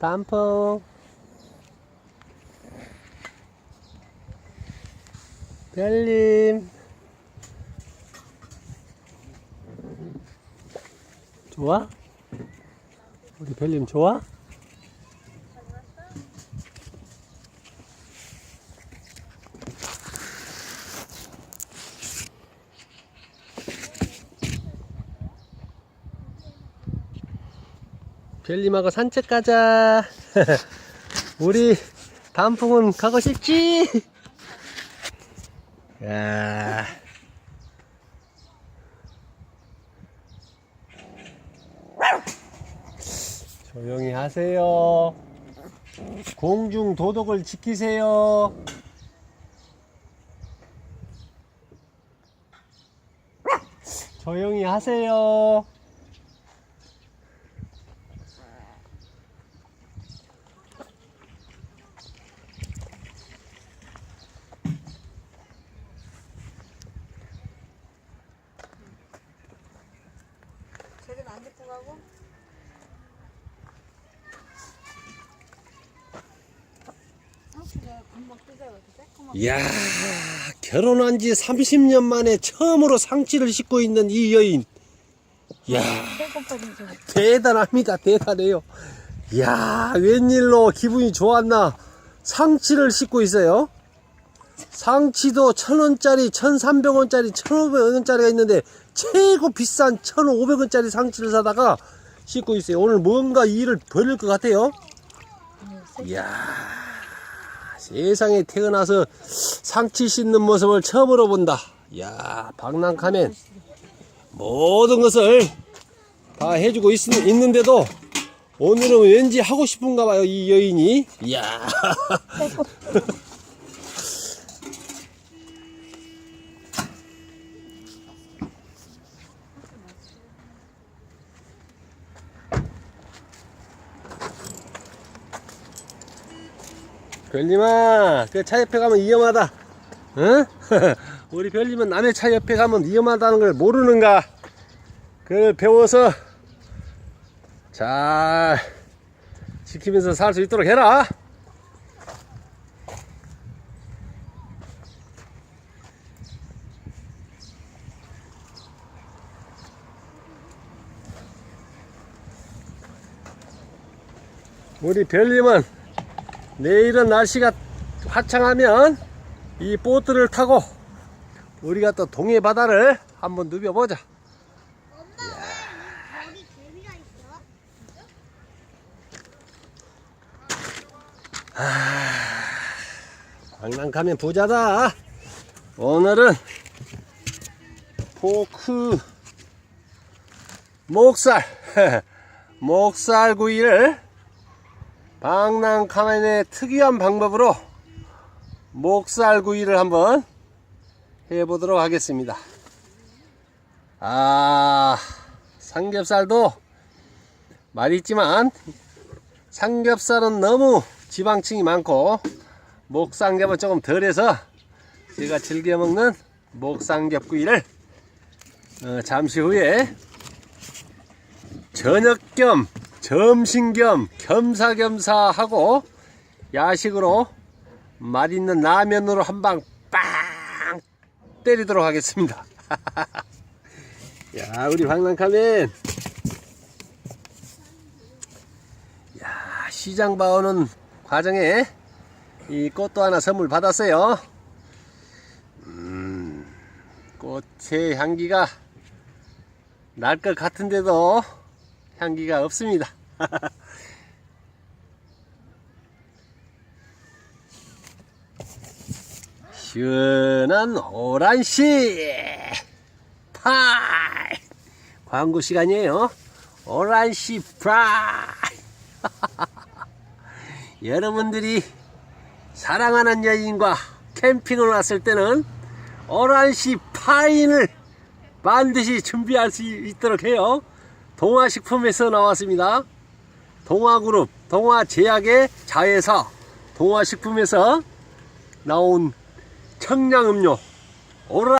단풍 별님 좋아? 우리 별님 좋아? 별님하고 산책 가자. 우리 단풍은 가고 싶지? 야. 조용히 하세요. 공중 도덕을 지키세요. 조용히 하세요. 데리고 가고 이야, 결혼한 지 30년 만에 처음으로 상치를 싣고 있는 이 여인. 이야, 대단합니다. 대단해요. 이야, 웬일로 기분이 좋았나. 상치를 싣고 있어요. 상치도 천원짜리, 천삼백 원짜리, 천오백 원짜리가 있는데 최고 비싼 천오백 원짜리 상치를 사다가 싣고 있어요. 오늘 뭔가 일을 벌릴 것 같아요. 이야, 세상에 태어나서 상치 씻는 모습을 처음으로 본다. 이야, 박랑카멘 모든 것을 다 해주고 있, 있는데도 오늘은 왠지 하고 싶은가 봐요, 이 여인이. 이야. 별님아, 그 차 옆에 가면 위험하다. 응? 우리 별님은 남의 차 옆에 가면 위험하다는 걸 모르는가? 그걸 배워서 잘 지키면서 살 수 있도록 해라. 우리 별님은 내일은 날씨가 화창하면 이 보트를 타고 우리가 또 동해 바다를 한번 누벼보자. 있어? 강남가면 부자다. 오늘은 포크 목살 목살 구이를 방랑카멘의 특이한 방법으로 목살 구이를 한번 해보도록 하겠습니다. 아 삼겹살도 맛있지만 삼겹살은 너무 지방층이 많고 목삼겹은 조금 덜해서 제가 즐겨 먹는 목삼겹 구이를 어, 잠시 후에 저녁 겸 점심 겸 겸사겸사 하고 야식으로 맛있는 라면으로 한 방 빵 때리도록 하겠습니다. 야 우리 방랑카멘 야 시장 봐오는 과정에 이 꽃도 하나 선물 받았어요. 음, 꽃의 향기가 날 것 같은데도 향기가 없습니다. 시원한 오란시 파이 광고 시간이에요. 오란시 프라이 여러분들이 사랑하는 여인과 캠핑을 왔을 때는 오란시 파인을 반드시 준비할 수 있도록 해요. 동화식품에서 나왔습니다. 동화그룹, 동화제약의 자회사, 동화식품에서 나온 청량음료, 오라